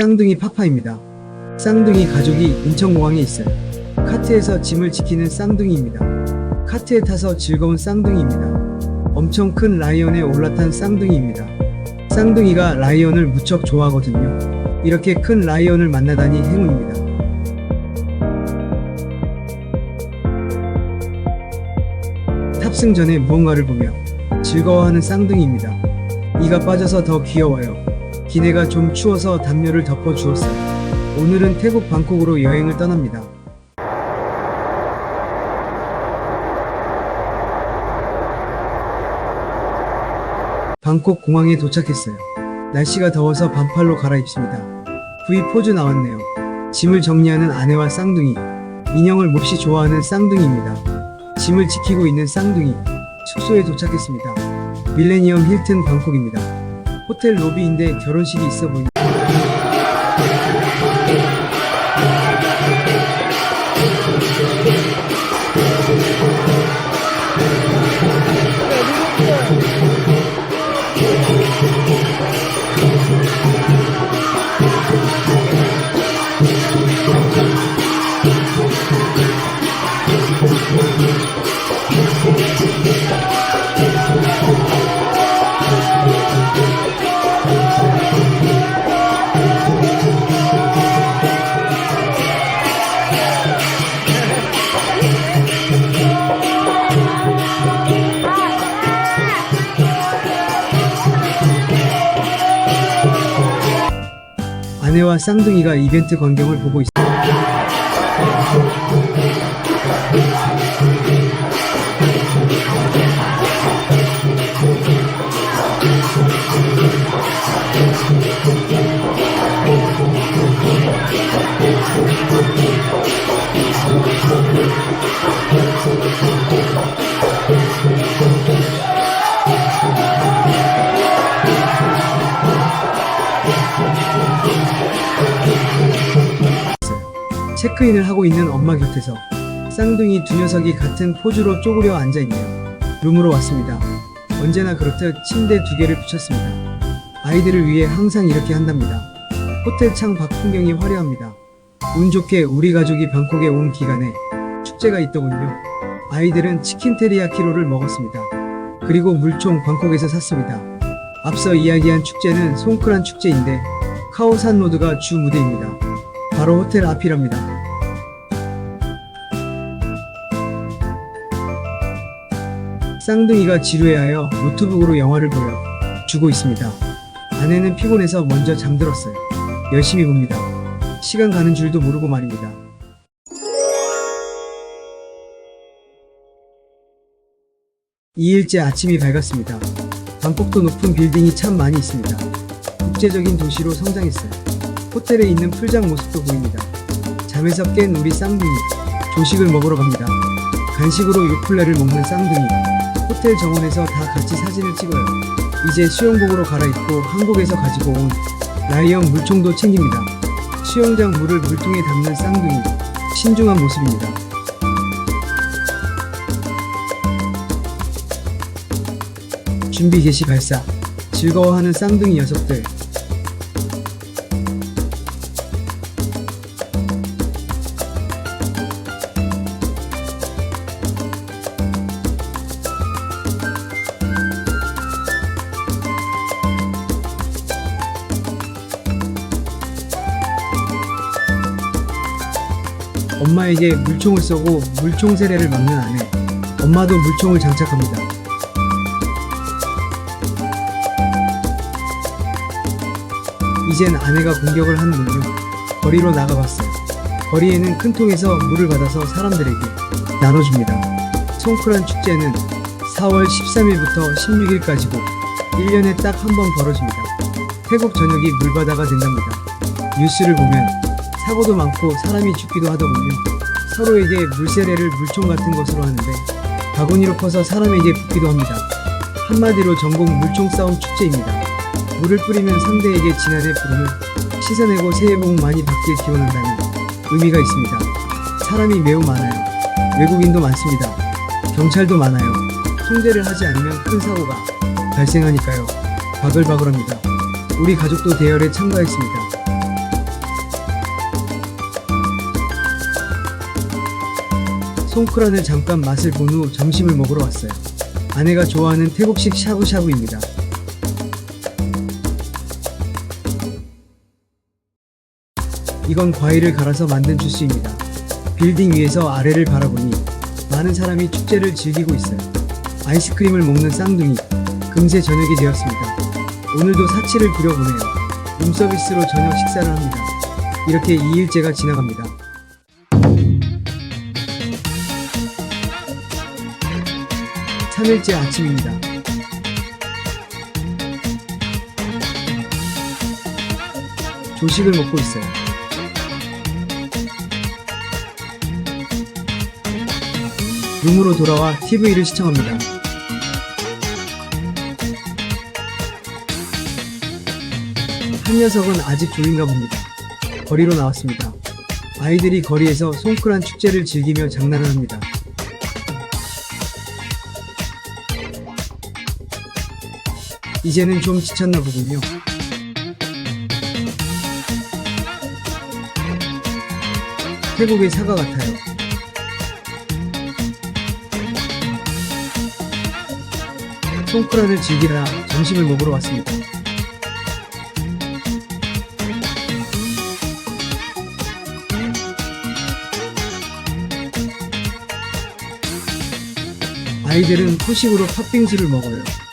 쌍둥이 파파입니다. 쌍둥이 가족이 인천공항에 있어요. 카트에서 짐을 지키는 쌍둥이입니다. 카트에 타서 즐거운 쌍둥이입니다. 엄청 큰 라이언에 올라탄 쌍둥이입니다. 쌍둥이가 라이언을 무척 좋아하거든요. 이렇게 큰 라이언을 만나다니 행운입니다. 탑승 전에 무언가를 보며 즐거워하는 쌍둥이입니다. 이가 빠져서 더 귀여워요. 기내가 좀 추워서 담요를 덮어 주었어요. 오늘은 태국 방콕으로 여행을 떠납니다. 방콕 공항에 도착했어요. 날씨가 더워서 반팔로 갈아입습니다. V 포즈 나왔네요. 짐을 정리하는 아내와 쌍둥이. 인형을 몹시 좋아하는 쌍둥이입니다. 짐을 지키고 있는 쌍둥이. 숙소에 도착했습니다. 밀레니엄 힐튼 방콕입니다. 호텔 로비인데 결혼식이 있어 보입니다. 쌍둥이가 이벤트 광경을 보고 있습니다. 체크인을 하고 있는 엄마 곁에서 쌍둥이 두 녀석이 같은 포즈로 쪼그려 앉아 있네요. 룸으로 왔습니다. 언제나 그렇듯 침대 두 개를 붙였습니다. 아이들을 위해 항상 이렇게 한답니다. 호텔 창 밖 풍경이 화려합니다. 운 좋게 우리 가족이 방콕에 온 기간에 축제가 있더군요. 아이들은 치킨 테리야키로를 먹었습니다. 그리고 물총 방콕에서 샀습니다. 앞서 이야기한 축제는 송크란 축제인데 카오산 로드가 주 무대입니다. 바로 호텔 앞이랍니다. 쌍둥이가 지루해하여 노트북으로 영화를 보여 주고 있습니다. 아내는 피곤해서 먼저 잠들었어요. 열심히 봅니다. 시간 가는 줄도 모르고 말입니다. 이일째 아침이 밝았습니다. 방콕도 높은 빌딩이 참 많이 있습니다. 국제적인 도시로 성장했어요. 호텔에 있는 풀장 모습도 보입니다. 잠에서 깬 우리 쌍둥이. 조식을 먹으러 갑니다. 간식으로 요플레를 먹는 쌍둥이. 호텔 정원에서 다 같이 사진을 찍어요. 이제 수영복으로 갈아입고 한국에서 가지고 온 라이언 물총도 챙깁니다. 수영장 물을 물통에 담는 쌍둥이. 신중한 모습입니다. 준비 개시 발사. 즐거워하는 쌍둥이 녀석들. 엄마에게 물총을 쏘고 물총 세례를 막는 아내. 엄마도 물총을 장착합니다. 이젠 아내가 공격을 한 문유 거리로 나가봤어요. 거리에는 큰 통에서 물을 받아서 사람들에게 나눠줍니다. 송크란 축제는 4월 13일부터 16일까지고 1년에 딱 한 번 벌어집니다. 태국 전역이 물바다가 된답니다. 뉴스를 보면 사고도 많고 사람이 죽기도 하더군요. 서로에게 물세례를 물총 같은 것으로 하는데 바구니로 퍼서 사람에게 붓기도 합니다. 한마디로 전국 물총 싸움 축제입니다. 물을 뿌리면 상대에게 진한의 부름을 씻어내고 새해 복 많이 받길 기원한다는 의미가 있습니다. 사람이 매우 많아요. 외국인도 많습니다. 경찰도 많아요. 통제를 하지 않으면 큰 사고가 발생하니까요. 바글바글합니다. 우리 가족도 대열에 참가했습니다. 송크란을 잠깐 맛을 본 후 점심을 먹으러 왔어요. 아내가 좋아하는 태국식 샤브샤브입니다. 이건 과일을 갈아서 만든 주스입니다. 빌딩 위에서 아래를 바라보니 많은 사람이 축제를 즐기고 있어요. 아이스크림을 먹는 쌍둥이. 금세 저녁이 되었습니다. 오늘도 사치를 부려보네요. 룸서비스로 저녁 식사를 합니다. 이렇게 2일째가 지나갑니다. 삼일째 아침입니다. 조식을 먹고 있어요. 룸으로 돌아와 TV를 시청합니다. 한 녀석은 아직 졸린가 봅니다. 거리로 나왔습니다. 아이들이 거리에서 송크란 축제를 즐기며 장난을 합니다. 이제는 좀 지쳤나 보군요. 태국의 사과 같아요. 송크란을 즐기라 점심을 먹으러 왔습니다. 아이들은 후식으로 팥빙수를 먹어요.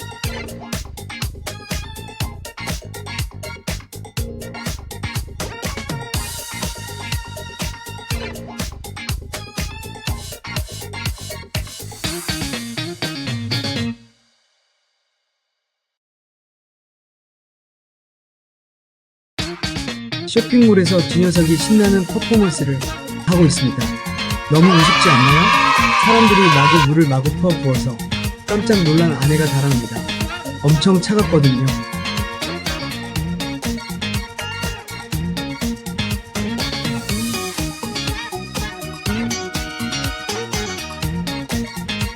쇼핑몰에서 두 녀석이 신나는 퍼포먼스를 하고 있습니다. 너무 우습지 않나요? 사람들이 마구 물을 마구 퍼 부어서 깜짝 놀란 아내가 달아납니다. 엄청 차갑거든요.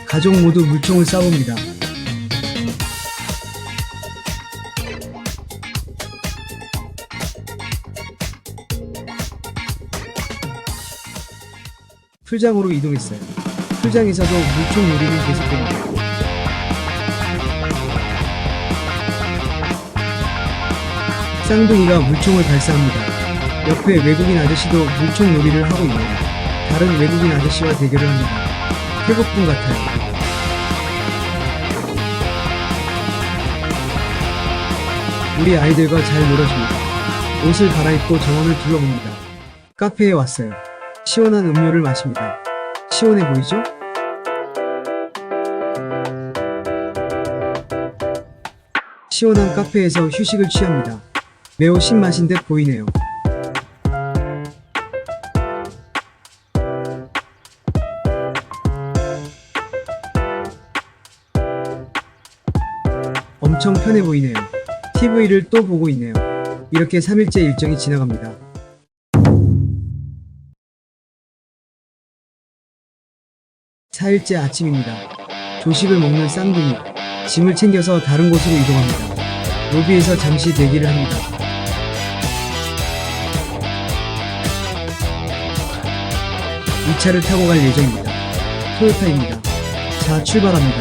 가족 모두 물총을 쏴봅니다. 풀장으로 이동했어요. 풀장에서도 물총 요리는 계속됩니다. 쌍둥이가 물총을 발사합니다. 옆에 외국인 아저씨도 물총 요리를 하고 있네요. 다른 외국인 아저씨와 대결을 합니다. 태국분 같아요. 우리 아이들과 잘 놀아줍니다. 옷을 갈아입고 정원을 둘러봅니다. 카페에 왔어요. 시원한 음료를 마십니다. 시원해 보이죠? 시원한 카페에서 휴식을 취합니다. 매우 신맛인 듯 보이네요. 엄청 편해 보이네요. TV를 또 보고 있네요. 이렇게 3일째 일정이 지나갑니다. 사일째 아침입니다. 조식을 먹는 쌍둥이. 짐을 챙겨서 다른 곳으로 이동합니다. 로비에서 잠시 대기를 합니다. 이 차를 타고 갈 예정입니다. 토요타입니다. 자, 출발합니다.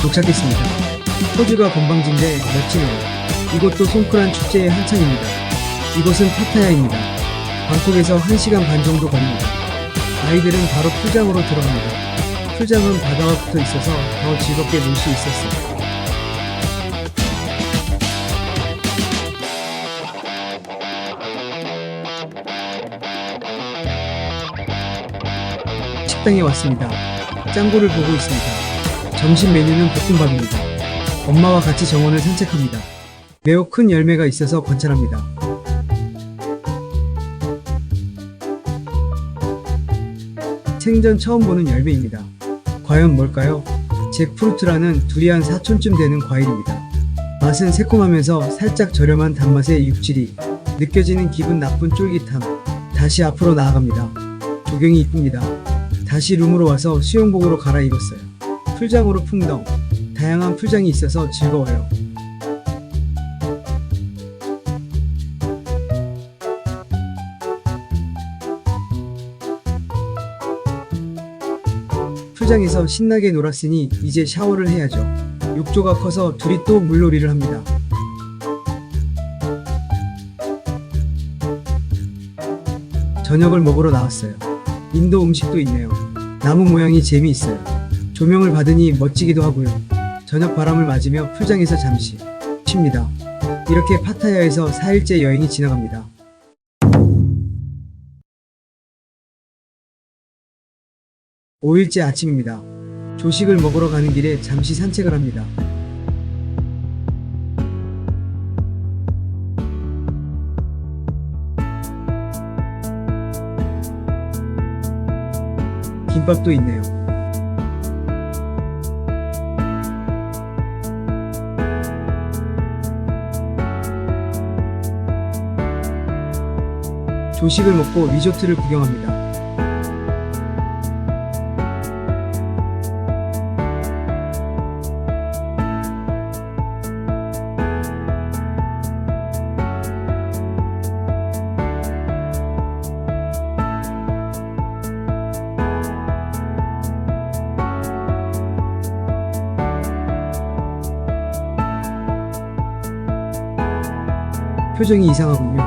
도착했습니다. 호주가 건방진데 멋지네요. 이곳도 송크란 축제의 한창입니다. 이곳은 파타야입니다. 방콕에서 1시간 반 정도 걸립니다. 아이들은 바로 풀장으로 들어갑니다. 풀장은 바다와 붙어 있어서 더 즐겁게 놀 수 있었어요. 식당에 왔습니다. 짱구를 보고 있습니다. 점심 메뉴는 볶음밥입니다. 엄마와 같이 정원을 산책합니다. 매우 큰 열매가 있어서 관찰합니다. 생전 처음 보는 열매입니다. 과연 뭘까요? 잭프루트라는 두리안 사촌쯤 되는 과일입니다. 맛은 새콤하면서 살짝 저렴한 단맛의 육질이 느껴지는 기분 나쁜 쫄깃함. 다시 앞으로 나아갑니다. 조경이 이쁩니다. 다시 룸으로 와서 수영복으로 갈아입었어요. 풀장으로 풍덩. 다양한 풀장이 있어서 즐거워요. 풀장에서 신나게 놀았으니 이제 샤워를 해야죠. 욕조가 커서 둘이 또 물놀이를 합니다. 저녁을 먹으러 나왔어요. 인도 음식도 있네요. 나무 모양이 재미있어요. 조명을 받으니 멋지기도 하고요. 저녁 바람을 맞으며 풀장에서 잠시 쉽니다. 이렇게 파타야에서 4일째 여행이 지나갑니다. 오일째 아침입니다. 조식을 먹으러 가는 길에 잠시 산책을 합니다. 김밥도 있네요. 조식을 먹고 리조트를 구경합니다. 표정이 이상하군요.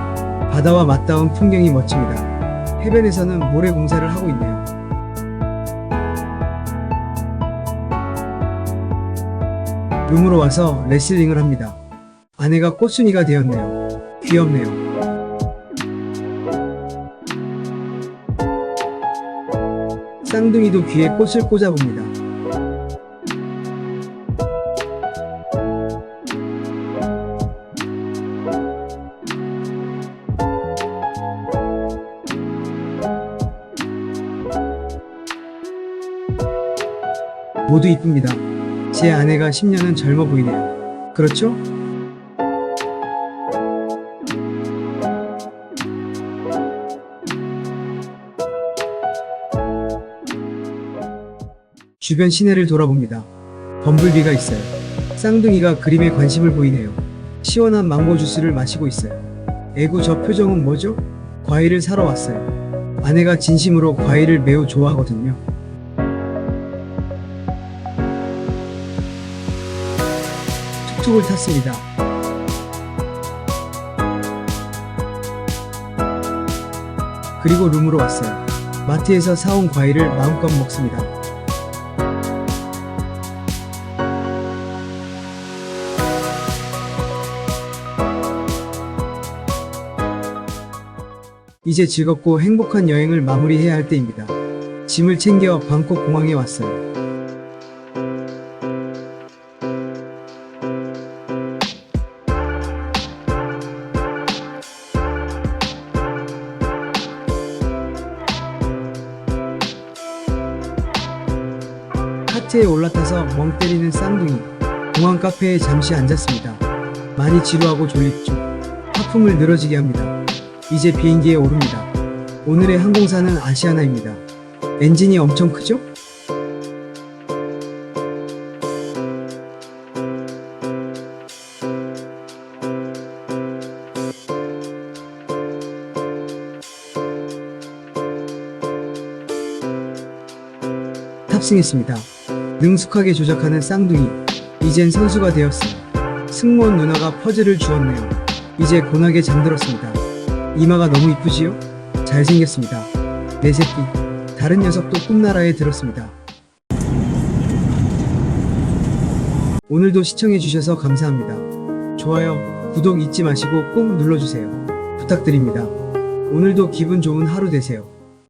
바다와 맞닿은 풍경이 멋집니다. 해변에서는 모래 공사를 하고 있네요. 룸으로 와서 레슬링을 합니다. 아내가 꽃순이가 되었네요. 귀엽네요. 쌍둥이도 귀에 꽃을 꽂아봅니다. 모두 이쁩니다. 제 아내가 10년은 젊어 보이네요. 그렇죠? 주변 시내를 돌아봅니다. 범블비가 있어요. 쌍둥이가 그림에 관심을 보이네요. 시원한 망고 주스를 마시고 있어요. 에구 저 표정은 뭐죠? 과일을 사러 왔어요. 아내가 진심으로 과일을 매우 좋아하거든요. 툭툭을 탔습니다. 그리고 룸으로 왔어요. 마트에서 사온 과일을 마음껏 먹습니다. 이제 즐겁고 행복한 여행을 마무리해야 할 때입니다. 짐을 챙겨 방콕 공항에 왔어요. 올라타서 멍 때리는 쌍둥이. 공항 카페에 잠시 앉았습니다. 많이 지루하고 졸립죠. 하품을 늘어지게 합니다. 이제 비행기에 오릅니다. 오늘의 항공사는 아시아나입니다. 엔진이 엄청 크죠? 탑승했습니다. 능숙하게 조작하는 쌍둥이. 이젠 선수가 되었어요. 승무원 누나가 퍼즐을 주었네요. 이제 고나게 잠들었습니다. 이마가 너무 이쁘지요? 잘생겼습니다. 내 새끼. 다른 녀석도 꿈나라에 들었습니다. 오늘도 시청해주셔서 감사합니다. 좋아요, 구독 잊지 마시고 꼭 눌러주세요. 부탁드립니다. 오늘도 기분 좋은 하루 되세요.